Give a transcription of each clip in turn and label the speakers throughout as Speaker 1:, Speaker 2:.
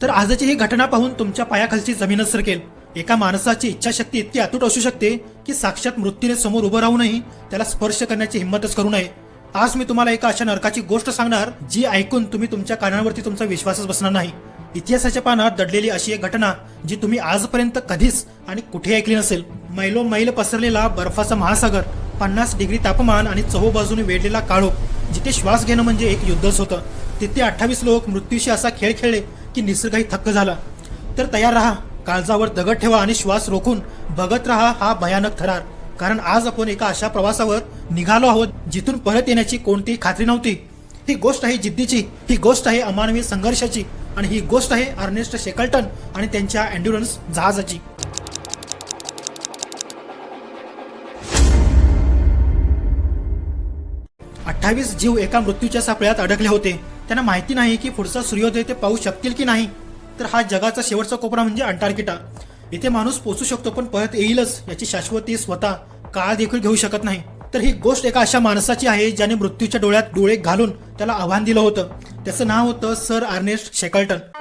Speaker 1: तर आजची ही घटना पाहून तुमच्या पायाखालची जमीनच सरकेल एका माणसाची इच्छाशक्ती इतकी अतूट असू शकते की साक्षात मृत्यूने समोर उभं राहूनही त्याला स्पर्श करण्याची हिंमतच करू नये. आज मी तुम्हाला एका अशा नरकाची गोष्ट सांगणार जी ऐकून तुम्ही तुमच्या कानांवरती तुमचा विश्वासच बसणार नाही. इतिहासाच्या पानात दडलेली अशी एक घटना जी तुम्ही आजपर्यंत कधीच आणि कुठे ऐकली नसेल. मैलो मैल पसरलेला बर्फाचा महासागर पन्नास डिग्री तापमान आणि चहूबाजूने वेढलेला काळोख जिथे श्वास घेणं म्हणजे एक युद्धच होतं. तिथे अठ्ठावीस लोक मृत्यूशी असा खेळ खेळले की निसर्गही थक्क झाला. तर तयार राहा काळजावर दगड ठेवा आणि श्वास रोखून बघत राहा हा भयानक थरार. कारण आज आपण एका अशा प्रवासावर निघालो आहोत जिथून परत येण्याची कोणतीही खात्री नव्हती. ही गोष्ट आहे जिद्दीची ही गोष्ट आहे अमानवी संघर्षाची आणि ही गोष्ट आहे अर्नेस्ट शेकल्टन आणि त्यांच्या अँड्युरन्स जहाजाची. अठ्ठावीस जीव एका मृत्यूच्या सापळ्यात अडकले होते. त्यांना माहिती नाही की पुढचा सूर्योदय ते पाहू शकतील की नाही. तर हा जगाचा शेवटचा कोपरा म्हणजे अंटार्क्टिका. इथे माणूस पोचू शकतो पण परत येईलच याची शाश्वती स्वतः काळ देखील घेऊ शकत नाही. तर ही गोष्ट एका अशा माणसाची आहे ज्याने मृत्यूच्या डोळ्यात डोळे घालून त्याला आव्हान दिलं होतं. त्याचं नाव होतं सर आर्नेस्ट शेकल्टन.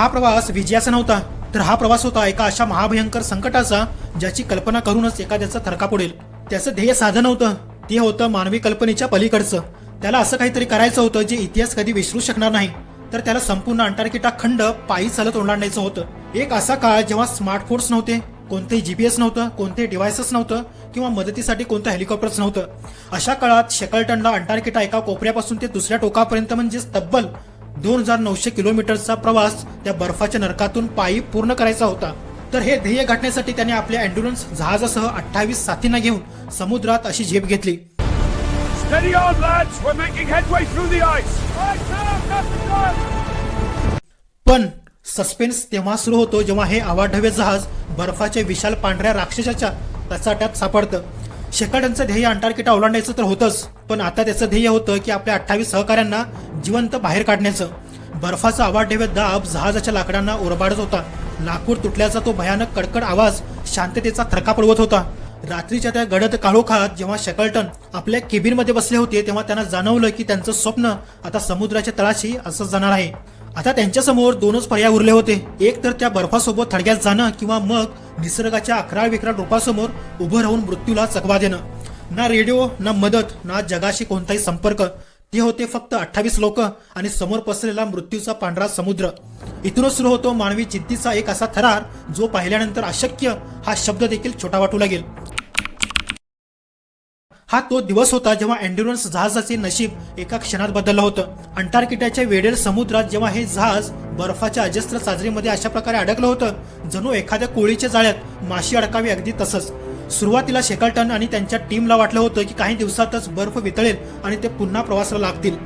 Speaker 1: हा प्रवास विजयाचा नव्हता तर हा प्रवास होता एका अशा महाभयंकर संकटाचा ज्याची कल्पना करूनच एखाद्याचा थरका पडेल त्याचं ध्येय साधन होतं ते होतं मानवी कल्पनेच्या पलीकडचं. त्याला असं काहीतरी करायचं होतं जे इतिहास कधी विसरू शकणार नाही. तर त्याला संपूर्ण अंटार्क्टिका खंड पायी चालत ओलांडायचं होतं. एक असा काळ जेव्हा स्मार्टफोन्स नव्हते कोणतेही जीपीएस नव्हतं कोणते डिव्हायसेस नव्हतं किंवा मदतीसाठी कोणतं हेलिकॉप्टर्स नव्हतं. अशा काळात शेकल्टनला अंटार्क्टिका एका कोपऱ्यापासून ते दुसऱ्या टोकापर्यंत म्हणजे तब्बल दोन हजार नऊशे किलोमीटरचा प्रवास त्या बर्फाच्या नरकातून पायी पूर्ण करायचा होता. तर हे ध्येय गाठण्यासाठी त्याने आपल्या अँड्युरन्स जहाजासह अठ्ठावीस साथींना घेऊन समुद्रात अशी झेप घेतली. पण सस्पेन्स तेव्हा सुरू होतो जेव्हा हे अवाढव्य जहाज बर्फाच्या विशाल पांढऱ्या राक्षसाच्या कचाट्यात सापडतं. शेकाडांचं ध्येय अंटार्क्टिका ओलांडायचं तर होतंच पण आता त्याचं ध्येय होतं की आपल्या अठ्ठावीस सहकाऱ्यांना जिवंत बाहेर काढण्याचं. बर्फाचा अवाढव्य दाब जहाजाच्या लाकडांना ओरबाडत होता. लाकूड तुटल्याचा तो भयानक कडकड आवाज शांततेचा थरका पडवत होता. रात्रीच्या त्या गडद काळोखात जेव्हा शकल्टन आपल्या केबिनमध्ये बसले होते तेव्हा त्यांना जाणवलं की त्यांचं स्वप्न आता समुद्राच्या तळाशी असं जाणार आहे. आता त्यांच्यासमोर दोनच पर्याय उरले होते. एक तर त्या बर्फासोबत थडग्यात जाणं किंवा मग निसर्गाच्या अकरा विकराळ रूपासमोर उभं राहून मृत्यूला चकवा देणं. ना रेडिओ ना मदत ना जगाशी कोणताही संपर्क. ते होते फक्त अठ्ठावीस लोक आणि समोर पसरलेला मृत्यूचा पांढरा समुद्र. इथूनच सुरू होतो मानवी चिंतीचा एक असा थरार जो पाहिल्यानंतर अशक्य हा शब्द देखील छोटा वाटू लागेल. हा तो दिवस होता जेव्हा अँड्युरन्स जहाजाचे नशीब एका क्षणात बदललं होतं. अंटार्क्टिकाच्या वेडेल समुद्रात जेव्हा हे जहाज बर्फाच्या अजस्त्र चाजरीमध्ये अशा प्रकारे अडकलं होतं जणू एखाद्या कोळीच्या जाळ्यात माशी अडकावी अगदी तसंच. सुरुवातीला शेकल्टन आणि त्यांच्या टीमला वाटलं होतं की काही दिवसातच बर्फ वितळेल आणि ते पुन्हा प्रवासाला लागतील.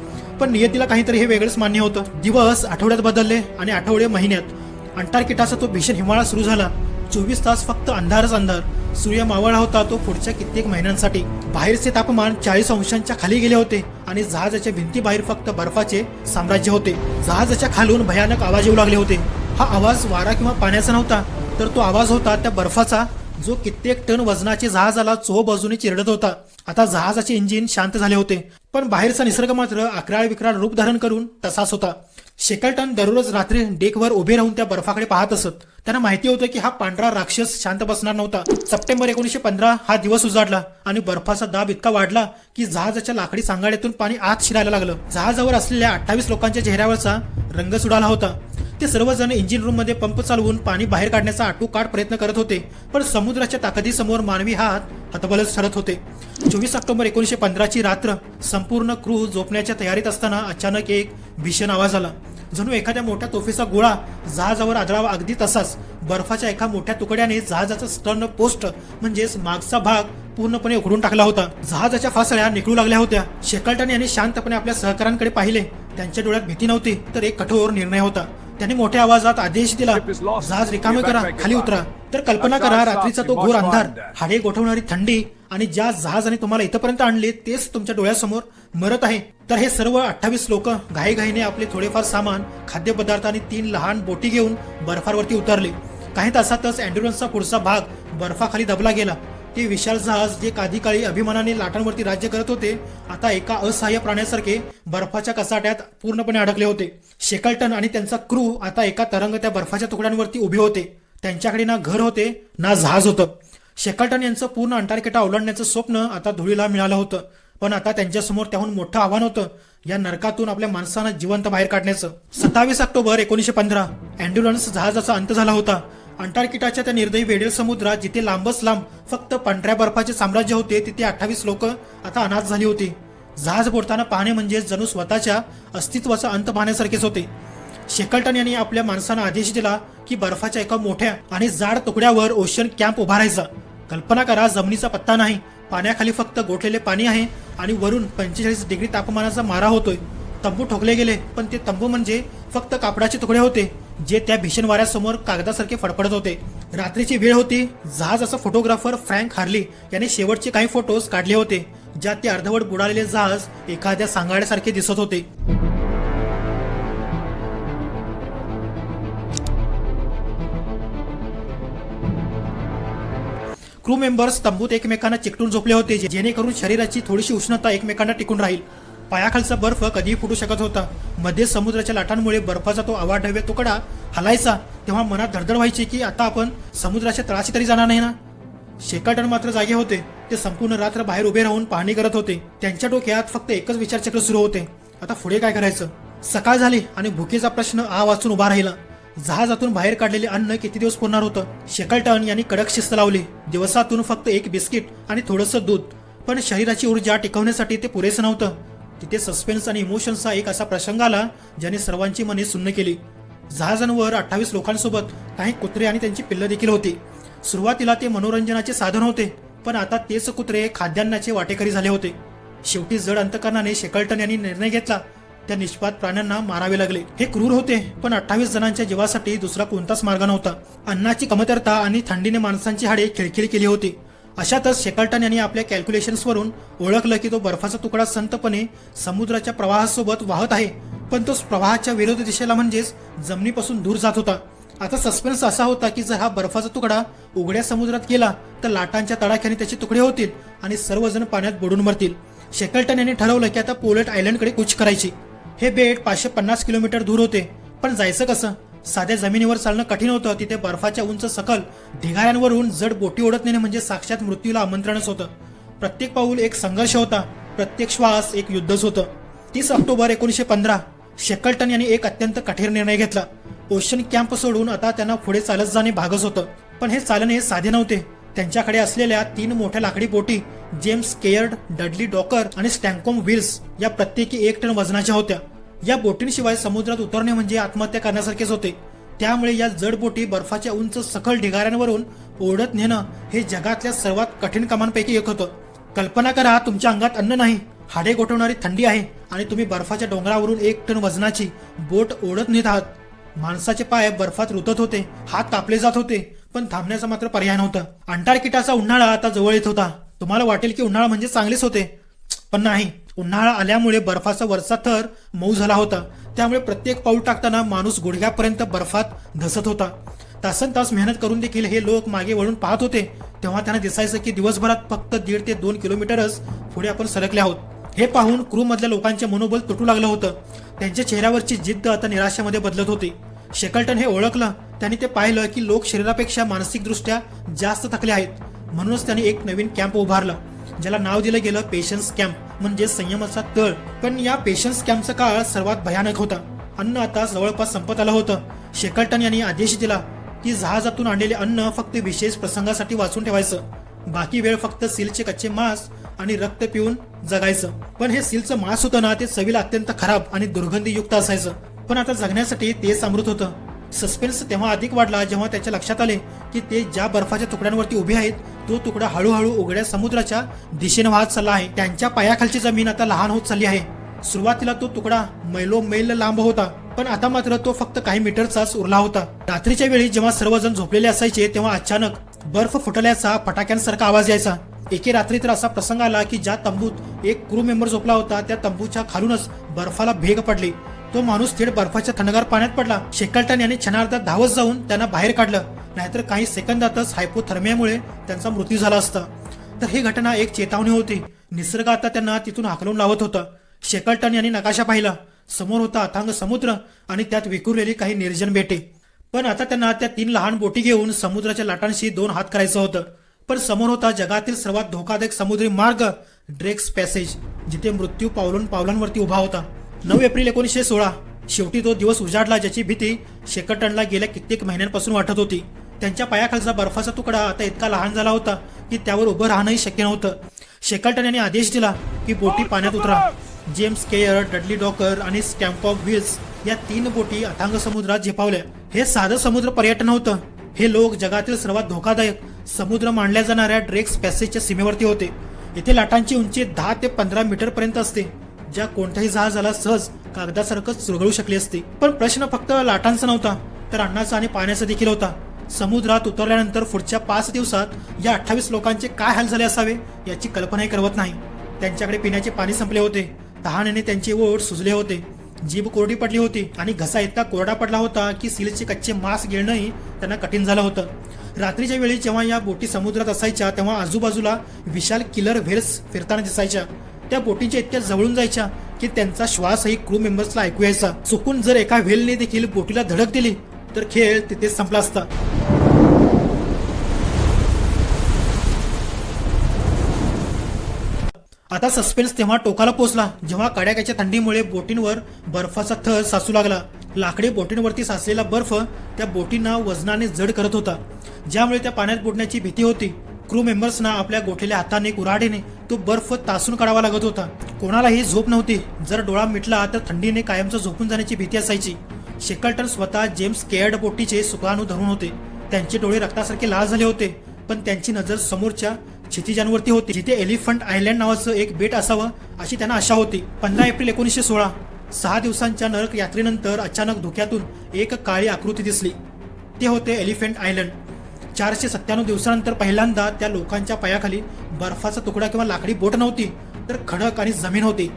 Speaker 1: पण नियतीला काहीतरी हे वेगळंच मान्य होतं. दिवस आठवड्यात बदलले आणि आठवडे महिन्यात. अंटार्क्टिकाचा तो भीषण हिवाळा सुरू झाला. चोवीस तास फक्त अंधारच अंधार. सूर्य मावळा होता तो पुढच्या कित्येक महिन्यांसाठी बाहेरचे तापमान चाळीस अंशांच्या खाली गेले होते आणि जहाजाच्या भिंतीबाहेर फक्त बर्फाचे साम्राज्य होते. जहाजाच्या खालून भयानक आवाज येऊ लागले होते. हा आवाज वारा किंवा पाण्याचा नव्हता तर तो आवाज होता त्या बर्फाचा जो कित्येक टन वजनाचे जहाजाला चोह बाजूने चिरडत होता. आता जहाजाचे इंजिन शांत झाले होते पण बाहेरचा निसर्ग मात्र अकराळ विकराळ रूप धारण करून तसाच होता. शेकल्टन दररोज रात्री डेकवर उभे राहून त्या बर्फाकडे पाहत असत. त्यांना माहिती होतं की हा पांढरा राक्षस शांत बसणार नव्हता. सप्टेंबर एकोणीशे पंधरा हा दिवस उजाडला आणि बर्फाचा दाब इतका वाढला की जहाजाच्या लाकडी सांगाड्यातून पाणी आत शिरायला लागलं. जहाजावर असलेल्या अठ्ठावीस लोकांच्या चेहऱ्यावरचा रंग सुडाला होता. ते सर्वजण इंजिन रूममध्ये पंप चालवून पाणी बाहेर काढण्याचा आटोकाट प्रयत्न करत होते पण समुद्राच्या ताकदीसमोर मानवी हात हतबलच ठरत होते. चोवीस ऑक्टोबर एकोणीशे पंधराची रात्र संपूर्ण क्रू झोपण्याच्या तयारीत असताना अचानक एक भीषण आवाज आला. जणू एखाद्या मोठ्या तोफेचा गोळा जहाजावर आदळावा अगदी तसाच बर्फाच्या एका मोठ्या तुकड्याने जहाजाचा स्टर्न पोस्ट म्हणजेच मागचा भाग पूर्णपणे उघडून टाकला होता. जहाजाच्या फासळ्या निघळू लागल्या होत्या. शेकल्टन यांनी शांतपणे आपल्या सहकारांकडे पाहिले. त्यांच्या डोळ्यात भीती नव्हती तर एक कठोर निर्णय होता. त्यांनी मोठ्या आवाजात आदेश दिला जहाज रिकामे करा खाली उतरा. तर कल्पना करा रात्रीचा तो घोर अंधार हाडे गोठवणारी थंडी आणि ज्या जहाजाने तुम्हाला इथपर्यंत आणले तेच तुमच्या डोळ्यासमोर मरत आहे. तर हे सर्व अठ्ठावीस लोक घाईघाईने आपले थोडेफार सामान खाद्यपदार्थ आणि तीन लहान बोटी घेऊन बर्फावरती उतरले. काही तासातच अँड्युरन्सचा पुढचा भाग बर्फाखाली दबला गेला. ते विशाल जहाज जे काही काळी अभिमानाने लाटांवरती राज्य करत होते आता एका असहाय्य प्राण्यासारखे बर्फाच्या कसाट्यात पूर्णपणे अडकले होते. शेकल्टन आणि त्यांचा क्रू आता एका तरंगत्या बर्फाच्या तुकड्यांवरती उभे होते. त्यांच्याकडे ना घर होते ना जहाज होतं. शेकल्टन यांचं पूर्ण अंटार्क्टिका ओलांडण्याचं स्वप्न आता धुळीला मिळालं होतं. पण आता त्यांच्यासमोर त्याहून मोठं आव्हान होतं या नरकातून आपल्या माणसांना जिवंत बाहेर काढण्याचं. सत्तावीस ऑक्टोबर एकोणीशे पंधरा अँड्युलन्स जहाजाचा अंत झाला होता. अंटार्क्टिकाच्या त्या निर्दयी वेडेल समुद्रात जिथे लांबच लांब फक्त पांढऱ्या बर्फाचे साम्राज्य होते तिथे अठ्ठावीस लोक आता अनाथ झाली होती. जहाज बोडताना पाहणे म्हणजे जणू स्वतःच्या अस्तित्वाचा अंत पाहण्यासारखेच होते. शेकल्टन यांनी आपल्या माणसांना आदेश दिला की बर्फाच्या एका मोठ्या आणि जाड तुकड्यावर ओशन कॅम्प उभारायचा कल्पना करा जमिनीचा पत्ता नाही. पाण्याखाली फक्त गोठलेले पाणी आहे आणि वरून पंचेचाळीस डिग्री तापमानाचा मारा होतोय. तंबू ठोकले गेले पण ते तंबू म्हणजे फक्त कापडाचे तुकडे होते जे त्या भीषण वाऱ्यासमोर कागदासारखे फडफडत होते. रात्रीची वेळ होती जहाज असं फोटोग्राफर फ्रँक हार्ली याने शेवटचे काही फोटोज काढले होते ज्यात ते अर्धवट बुडालेले जहाज एखाद्या सांगाड्यासारखे दिसत होते. क्रू मेंबर्स तंबूत एकमेकांना चिकटून झोपले होते जे- जेणेकरून शरीराची थोडीशी उष्णता एकमेकांना टिकून राहील. पायाखालचा बर्फ कधीही फुटू शकत होता. मध्ये समुद्राच्या लाटांमुळे बर्फाचा तो आवाढव्य तुकडा हलायचा. तेव्हा मनात धडधड व्हायची की आता आपण समुद्राच्या तळाशी तरी जाणार नाही ना? शेकाटन मात्र जागे होते. ते संपूर्ण रात्र बाहेर उभे राहून पाहणी करत होते. त्यांच्या डोक्यात फक्त एकच विचारचक्र सुरू होते. आता पुढे काय करायचं? सकाळ झाली आणि भुकेचा प्रश्न आ वाचून उभा राहिला. जहाजातून बाहेर काढलेले अन्न किती दिवस पुरणार होतं? शेकल्टन यांनी कडक शिस्त लावली. दिवसातून फक्त एक बिस्किट आणि थोडंसं दूध. पण शरीराची ऊर्जा टिकवण्यासाठी ते पुरेसं नव्हतं. तिथे सस्पेन्स आणि इमोशन्सचा एक असा प्रसंग आला ज्याने सर्वांची मने सुन्न केली. जहाजांवर अठ्ठावीस लोकांसोबत काही कुत्रे आणि त्यांची पिल्लं देखील होती. सुरुवातीला ते मनोरंजनाचे साधन होते पण आता तेच कुत्रे खाद्यान्नाचे वाटेकरी झाले होते. शेवटी जड अंतकरणाने शेकल्टन यांनी निर्णय घेतला. त्या निष्पात प्राण्यांना मारावे लागले. हे क्रूर होते पण अठ्ठावीस जणांच्या जीवासाठी दुसरा कोणताच मार्ग नव्हता. अन्नाची कमतरता आणि थंडीने माणसांची हाडे खिळखिळ केली होती. अशातच शेकल्टन यांनी आपल्या कॅल्क्युलेशन्सवरून ओळखलं की तो बर्फाचा तुकडा संतपणे समुद्राच्या प्रवाहासोबत वाहत आहे. पण तो प्रवाहाच्या विरोध दिशेला म्हणजेच जमिनीपासून दूर जात होता. आता सस्पेन्स असा होता की जर हा बर्फाचा तुकडा उघड्या समुद्रात गेला तर लाटांच्या तडाख्याने त्याचे तुकडे होतील आणि सर्वजण पाण्यात बुडून मरतील. शेकल्टन यांनी ठरवलं की आता पोलट आयलंडकडे कूच करायची. हे बेट पाचशे पन्नास किलोमीटर दूर होते. पण जायचं कसं? साध्या जमिनीवर चालणं कठीण होतं. तिथे बर्फाच्या उंच सकल ढिगाऱ्यांवरून जड बोटी ओढत नेणे म्हणजे साक्षात मृत्यूला आमंत्रणच होतं. प्रत्येक पाऊल एक संघर्ष होता. प्रत्येक श्वास एक युद्धच होतं. तीस ऑक्टोबर एकोणीसशे पंधरा शेकल्टन यांनी एक अत्यंत कठीण निर्णय घेतला. ओशन कॅम्प सोडून आता त्यांना पुढे चालत जाणे भागच होतं. पण हे चालणे साधे नव्हते. त्यांच्याकडे असलेल्या तीन मोठ्या लाकडी बोटी जेम्स केयर्ड डडली डॉकर आणि स्टँकोम विल्स या प्रत्येकी एक टन वजनाच्या होत्या. या बोटींशिवाय समुद्रात उतरणे म्हणजे आत्महत्या करण्यासारखेच होते. त्यामुळे या जड बोटी बर्फाच्या उंच सखल ढिगाऱ्यांवरून ओढत नेणं हे जगातल्या सर्वात कठीण कामांपैकी एक होतं. कल्पना करा तुमच्या अंगात अन्न नाही हाडे गोठवणारी थंडी आहे आणि तुम्ही बर्फाच्या डोंगरावरून एक टन वजनाची बोट ओढत नेत आहात. माणसाचे पाय बर्फात रुतत होते हात कापले जात होते पण थांबण्याचा मात्र पर्याय नव्हता. अंटार्क्टिकाचा उन्हाळा आता जवळ येत होता. तुम्हाला वाटेल की उन्हाळा म्हणजे चांगलेच होते पण नाही. उन्हाळा आल्यामुळे बर्फाचा वरचा थर मऊ झाला होता. त्यामुळे प्रत्येक पाऊल टाकताना माणूस गुडघ्यापर्यंत बर्फात धसत होता. तासन तास मेहनत करून देखील हे लोक मागे वळून पाहत होते. तेव्हा त्यांना दिसायचं की दिवसभरात फक्त दीड ते दोन किलोमीटरच पुढे आपण सरकले आहोत. हे पाहून क्रू मधल्या लोकांचे मनोबल तुटू लागलं होतं. त्यांच्या चेहऱ्यावरची जिद्द आता निराशेमध्ये बदलत होती. शेकल्टन हे ओळखलं. त्यांनी ते पाहिलं की लोक शरीरापेक्षा मानसिकदृष्ट्या जास्त थकले आहेत. म्हणूनच त्यांनी एक नवीन कॅम्प उभारला. ज्याला नाव दिलं गेलं पेशन्स कॅम्प म्हणजे संयमाचा तळ. पण या पेशन्स कॅम्पचा काळ सर्वात भयानक होता. अन्न आता जवळपास संपत आलं होतं. शेकल्टन यांनी आदेश दिला की जहाजातून आणलेले अन्न फक्त विशेष प्रसंगासाठी वाचून ठेवायचं. बाकी वेळ फक्त सीलचे कच्चे मांस आणि रक्त पिऊन जगायचं. पण हे सीलचं मांस होतं ना ते चवीला अत्यंत खराब आणि दुर्गंधीयुक्त असायचं. पण आता जगण्यासाठी तेच अमृत होतं. सस्पेन्स तेव्हा अधिक वाढला जेव्हा त्याच्या लक्षात आले की ते ज्या बर्फाच्या तुकड्यांवरती उभे आहेत तो तुकडा हळूहळू उघड्या समुद्राच्या दिशेने वाहत चालला आहे. त्यांच्या पायाखालची जमीन आता लहान होत चालली आहे. सुरुवातीला तो तुकडा मैलो मैल लांब होता पण आता मात्र तो फक्त काही मीटरचाच उरला होता. रात्रीच्या वेळी जेव्हा सर्वजण झोपलेले असायचे तेव्हा अचानक बर्फ फुटल्याचा फटाक्यांसारखा आवाज यायचा. एके रात्री तर असा प्रसंग आला की ज्या तंबूत एक क्रू मेंबर झोपला होता त्या तंबूच्या खालूनच बर्फाला भेग पडली. तो माणूस थेट बर्फाच्या थंडगार पाण्यात पडला. शेकल्टन यांनी क्षणार्धात धावत जाऊन त्यांना बाहेर काढलं. नाहीतर काही सेकंदातच हायपोथर्मियामुळे त्यांचा मृत्यू झाला असता. तर ही घटना एक चेतावणी होती. निसर्ग आता त्यांना तिथून हाकलून लावत होता. शेकल्टन यांनी नकाशा पाहिला. समोर होता अथांग समुद्र आणि त्यात विखुरलेली काही निर्जन बेटे. पण आता त्यांना त्या तीन लहान बोटी घेऊन समुद्राच्या लाटांशी दोन हात करायचं होतं. पण समोर होता जगातील सर्वात धोकादायक समुद्री मार्ग ड्रेक्स पॅसेज जिथे मृत्यू पावलून पावलांवरती उभा होता. नऊ एप्रिल एकोणीसशे सोळा. शेवटी तो दिवस उजाडला ज्याची भीती शेकटनला गेल्या कित्येक महिन्यांपासून वाटत होती. त्यांच्या पायाखालचा बर्फाचा तुकडा आता इतका लहान झाला होता की त्यावर उभं राहणंही शक्य नव्हतं. शेकल्टन यांनी आदेश दिला की बोटी पाण्यात उतरा. जेम्स केयर डडली डॉकर आणि स्टॅम्प ऑफ व्हील्स या तीन बोटी अथांग समुद्रात झेपावल्या. हे साधं समुद्र पर्यटन होतं. हे लोक जगातील सर्वात धोकादायक समुद्र मानल्या जाणाऱ्या ड्रेक्स पॅसेजच्या सीमेवरती होते. येथे लाटांची उंची दहा ते पंधरा मीटर पर्यंत असते. ज्या कोणत्याही जहाजाला सहज कागदासारखं चुरगळू शकली असती. पण प्रश्न फक्त लाटांचा नव्हता तर अन्नाचा आणि पाण्याचा देखील होता. समुद्रात उतरल्यानंतर पुढच्या पाच दिवसात या अठ्ठावीस लोकांचे काय हाल झाले असावे याची कल्पनाही करवत नाही. त्यांच्याकडे पिण्याचे पाणी संपले होते. तहानेने त्यांचे ओठ सुजले होते. जीभ कोरडी पडली होती आणि घसा इतका कोरडा पडला होता की सीलचे कच्चे मांस गिळणंही त्यांना कठीण झालं होतं. रात्रीच्या वेळी जेव्हा या बोटी समुद्रात असायच्या तेव्हा आजूबाजूला विशाल किलर व्हेल्स फिरताना दिसायच्या. त्या बोटीच्या इतक्या जवळून जायच्या की त्यांचा श्वासही क्रू मेंबर्सला ऐकू यायचा. चुकून जर एका व्हेलने देखील बोटीला धडक दिली तर खेळ तिथेच संपला असता. आता सस्पेन्स तेव्हा टोकाला पोहोचला जेव्हा कड्याकाच्या थंडीमुळे बोटींवर बर्फाचा थर साचू लागला. लाकडी बोटींवरती साचलेला बर्फ त्या बोटींना वजनाने जड करत होता. ज्यामुळे त्या पाण्यात बुडण्याची भीती होती. क्रू मेंबर्सना आपल्या गोठलेल्या हाताने कुऱ्हाडीने तो बर्फ तासून काढावा लागत होता. कोणालाही झोप नव्हती. जर डोळा मिटला तर थंडीने कायमचं झोपून जाण्याची भीती असायची. शेकल्टन स्वतः जेम्स केअर्ड बोटीचे सुकाणू धरून होते. त्यांचे डोळे रक्तासारखे लाल झाले होते पण त्यांची नजर समोरच्या क्षितिजांवरती होती जिथे एलिफंट आयलँड नावाचं एक बेट असावं अशी त्यांना आशा होती. पंधरा एप्रिल एकोणीसशे सोळा सहा दिवसांच्या नरक यात्रेनंतर अचानक धुक्यातून एक काळी आकृती दिसली. ते होते एलिफंट आयलंड. चारशे सत्त्याण्णव दिवसानंतर पहिल्यांदा त्या लोकांच्या पायाखाली बर्फाचा तुकडा किंवा लाकडी बोट नव्हती तर खडक आणि जमीन होती.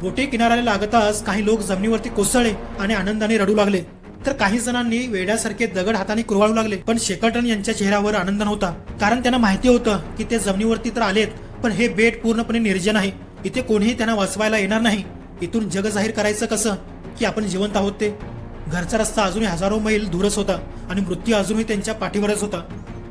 Speaker 1: बोटे किनाऱ्याला लागताच काही लोक जमिनीवरती कोसळले आणि आनंदाने रडू लागले. तर काही जणांनी वेड्यासारखे दगड हाताने कुरवाळू लागले पण शेकटन यांच्या चेहऱ्यावर आनंद नव्हता. कारण त्यांना माहिती होतं की ते जमिनीवरती तर आलेत पण हे बेट पूर्णपणे निर्जन आहे. इथे कोणीही त्यांना वाचवायला येणार नाही. इथून जग जाहीर करायचं कसं? की आपण जिवंत आहोत ते? घरचा रस्ता अजूनही हजारो मैल दूरच होता आणि मृत्यू अजूनही त्यांच्या पाठीवरच होता.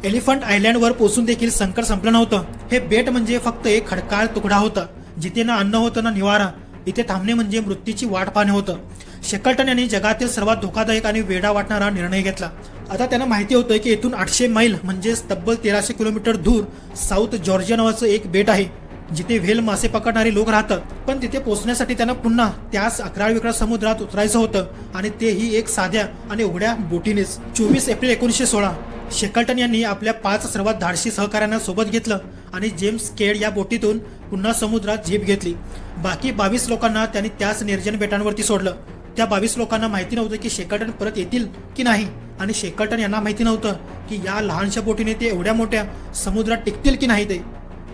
Speaker 1: एलिफंट आयलँडवर पोचून देखील संकट संपलं नव्हतं. हे बेट म्हणजे फक्त एक खडकाळ तुकडा होता. जिथे ना अन्न होतं ना निवारा. इथे थांबणे म्हणजे मृत्यूची वाट पाहणे होतं. शेकल्टन यांनी जगातील सर्वात धोकादायक आणि वेडा वाटणारा निर्णय घेतला. आता त्यांना माहिती होतं की येथून आठशे मैल म्हणजे तब्बल तेराशे किलोमीटर दूर साऊथ जॉर्जिया नावाचं एक बेट आहे. जिथे व्हेल मासे पकडणारे लोक राहतात पण तिथे पोहोचण्यासाठी त्यांना पुन्हा त्याच अकरा विकरा समुद्रात उतरायचं होतं आणि तेही एक साध्या आणि उघड्या बोटीनेच. चोवीस एप्रिल एकोणीसशे सोळा शेकल्टन यांनी आपल्या पाच सर्वात धाडशी सहकाऱ्यांना सोबत घेतलं आणि जेम्स केड या बोटीतून पुन्हा समुद्रात झेप घेतली. बाकी बावीस लोकांना त्यांनी त्याच निर्जन बेटांवरती सोडलं. त्या बावीस लोकांना माहिती नव्हतं की शेकल्टन परत येतील की नाही आणि शेकल्टन यांना माहिती नव्हतं की या लहानशा बोटीने ते एवढ्या मोठ्या समुद्रात टिकतील की नाही ते.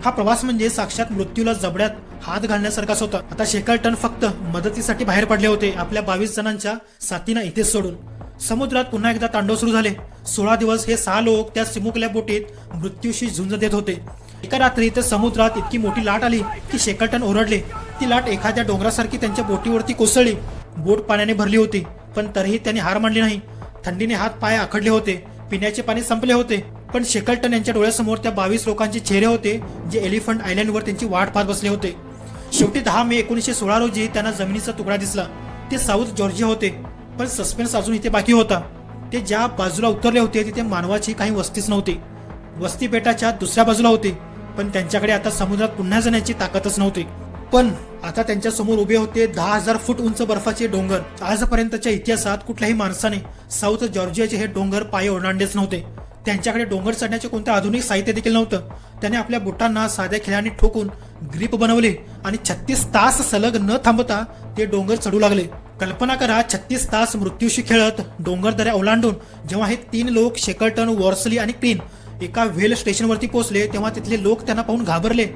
Speaker 1: हा प्रवास म्हणजे साक्षात मृत्यूला जबड्यात हात घालण्यासारखाच होता. आता शेकल्टन फक्त मदतीसाठी बाहेर पडले होते. आपल्या बावीस जणांच्या साथीनं इथेच सोडून. समुद्रात पुन्हा एकदा तांडव सुरू झाले. सोळा दिवस हे सहा लोक त्या चिमुकल्या बोटीत मृत्यूशी झुंज देत होते. एका रात्री त्या समुद्रात इतकी मोठी लाट आली की शेकटन ओरडले. ती लाट एखाद्या डोंगरासारखी त्यांच्या बोटीवरती कोसळली. बोट पाण्याने भरली होती पण तरीही त्यांनी हार मानली नाही. थंडीने हात पाय आखडले होते. पिण्याचे पाणी संपले होते. पण शेकल्टन यांच्या डोळ्यासमोर त्या बावीस लोकांचे चेहरे होते जे एलिफंट आयलंडवर त्यांची वाट पाहत बसले होते. शेवटी दहा मे एकोणीसशे सोळा रोजी त्यांना जमिनीचा तुकडा दिसला. ते साऊथ जॉर्जिया होते पण सस्पेन्स अजून इथे बाकी होता. ते ज्या बाजूला उतरले होते तिथे मानवाची काही वस्तीच नव्हती. वस्ती बेटाच्या दुसऱ्या बाजूला होती पण त्यांच्याकडे आता समुद्रात पुन्हा जाण्याची ताकदच नव्हती. पण आता त्यांच्यासमोर उभे होते दहा हजार फूट उंच बर्फाचे डोंगर. आजपर्यंतच्या इतिहासात कुठल्याही माणसाने साऊथ जॉर्जियाचे हे डोंगर पाय ओलांडेच नव्हते. त्यांच्याकडे डोंगर चढण्याचे कोणते आधुनिक साहित्य देखील नव्हतं. त्याने आपल्या बुटांना साध्या खेळाने ठोकून ग्रीप बनवले आणि छत्तीस तास सलग न थांबता ते डोंगर चढू लागले. कल्पना करा छत्तीस तास मृत्यूशी खेळत डोंगर दऱ्या ओलांडून जेव्हा हे तीन लोक शेकल्टन वॉर्सली आणि क्लीन एका व्हेल स्टेशनवरती पोहोचले तेव्हा तिथले लोक त्यांना पाहून घाबरले.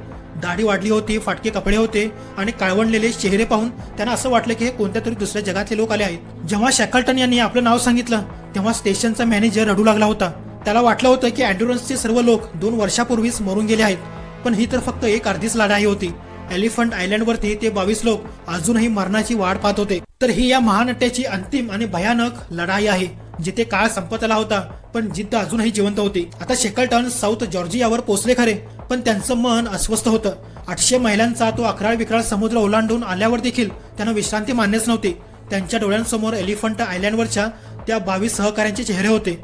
Speaker 1: दाढी वाढली होती फाटके कपडे होते आणि काळवणलेले चेहरे पाहून त्यांना असं वाटलं की हे कोणत्या तरी दुसऱ्या जगातले लोक आले आहेत. जेव्हा शॅकल्टन यांनी आपलं नाव सांगितलं तेव्हा स्टेशनचा मॅनेजर रडू लागला होता. त्याला वाटलं होतं की अँड्युरन्सचे सर्व लोक दोन वर्षापूर्वीच मरून गेले आहेत पण ही तर फक्त एक अर्धीच लढाई होती. एलिफंट आयलंडवरती ते बावीस लोक अजूनही मरणाची वाट पाहत होते. तर ही या महानट्याची अंतिम आणि भयानक लढाई आहे जिथे काळ संपत आला होता पण जिद्द अजूनही जिवंत होती. आता शेकल्टन साऊथ जॉर्जियावर पोचले खरे पण त्यांचं मन अस्वस्थ होतं. आठशे महिलांचा तो अकराळ विकराळ समुद्र ओलांडून आल्यावर देखील त्यांना विश्रांती मान्यच नव्हती. त्यांच्या डोळ्यांसमोर एलिफंट आयलँडवरच्या त्या बावीस सहकाऱ्यांचे चेहरे होते.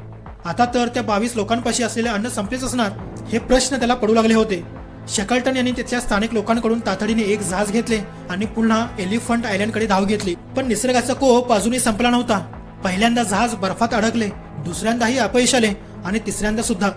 Speaker 1: आता तर त्या बावीस लोकांपाशी असलेले अन्न संपलेच असणार हे प्रश्न त्याला पडू लागले होते. शकल्टन यांनी तिथल्या स्थानिक लोकांकडून तातडीने एक जहाज घेतले आणि पुन्हा एलिफंट आयलंडकडे धाव घेतली. पण निसर्गाचा कोप अजूनही संपला नव्हता. पहिल्यांदा जहाज बर्फात अडकले दुसऱ्यांदाही अपयश आले आणि तिसऱ्यांदा सुद्धा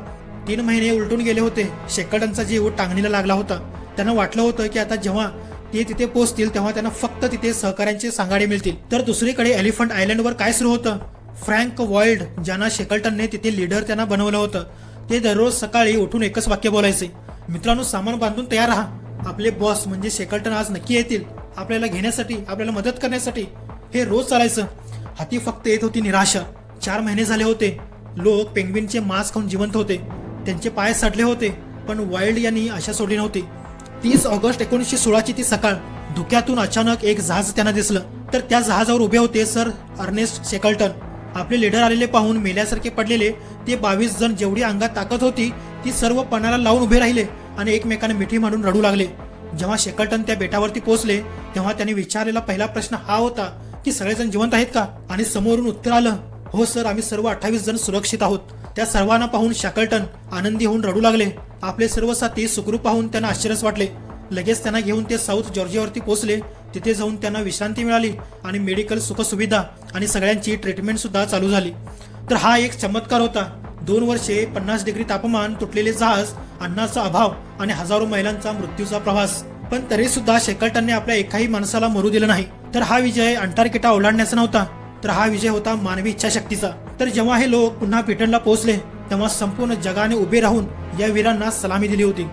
Speaker 1: तीन महिने उलटून गेले होते. शेकल्टनचा जीव टांगणीला लागला होता. त्यांना वाटलं होतं की आता जेव्हा ते तिथे पोहोचतील तेव्हा त्यांना फक्त तिथे सहकाऱ्यांचे सांगाडे मिळतील. तर दुसरीकडे एलिफंट आयलंडवर काय सुरू होतं? फ्रँक वॉइल्ड ज्यांना शेकल्टनने तिथे लीडर त्यांना बनवलं होतं ते दररोज सकाळी उठून एकच वाक्य बोलायचे. मित्रांनो सामान बांधून तयार राहा. आपले बॉस म्हणजे शेकल्टन आज नक्की येतील. आपल्याला घेण्यासाठी आपल्याला मदत करण्यासाठी हे रोज चालायचं. हाती फक्त येत होती निराशा. चार महिने झाले होते. लोक पेंग्विनचे मांस खाऊन जिवंत होते. त्यांचे पाय सडले होते पण वाईल्ड यांनी आशा सोडली नव्हती. तीस ऑगस्ट एकोणीसशे सोळाची ती सकाळ धुक्यातून अचानक एक जहाज त्यांना दिसलं. तर त्या जहाजावर उभे होते सर अर्नेस्ट शेकल्टन. आपले लीडर आलेले पाहून मेल्यासारखे पडलेले ते बावीस जण जेवढी अंगात ताकद होती ती सर्व पणाला लावून उभे राहिले आणि एकमेकांना मिठी मांडून रडू लागले. जेव्हा शेकल्टन त्या बेटावरती पोहोचले तेव्हा त्यांनी विचारलेला पहिला प्रश्न हा होता की सगळेजण जिवंत आहेत का? आणि समोरून उत्तर आलं हो सर आम्ही सर्व अठ्ठावीस जण सुरक्षित आहोत. त्या सर्वांना पाहून शॅकल्टन आनंदी होऊन रडू लागले. आपले सर्व साथी सुखरूप पाहून त्यांना आश्चर्यच वाटले. लगेच त्यांना घेऊन ते साऊथ जॉर्जियावरती पोहोचले. तिथे जाऊन त्यांना विश्रांती मिळाली आणि मेडिकल सुखसुविधा आणि सगळ्यांची ट्रीटमेंट सुद्धा चालू झाली. तर हा एक चमत्कार होता. दोन वर्षे पन्नास डिग्री तापमान तुटलेले जहाज अन्नाचा अभाव आणि हजारो महिलांचा मृत्यूचा प्रवास. पण तरी सुद्धा शेकल्टनने आपल्या एकाही माणसाला मरू दिलं नाही. तर हा विजय अंटार्क्टिका ओलांडण्याचा नव्हता. तर हा विजय होता मानवी इच्छाशक्तीचा. तर जेव्हा हे लोक पुन्हा पेटनला पोहोचले तेव्हा संपूर्ण जगाने उभे राहून या वीरांना सलामी दिली होती.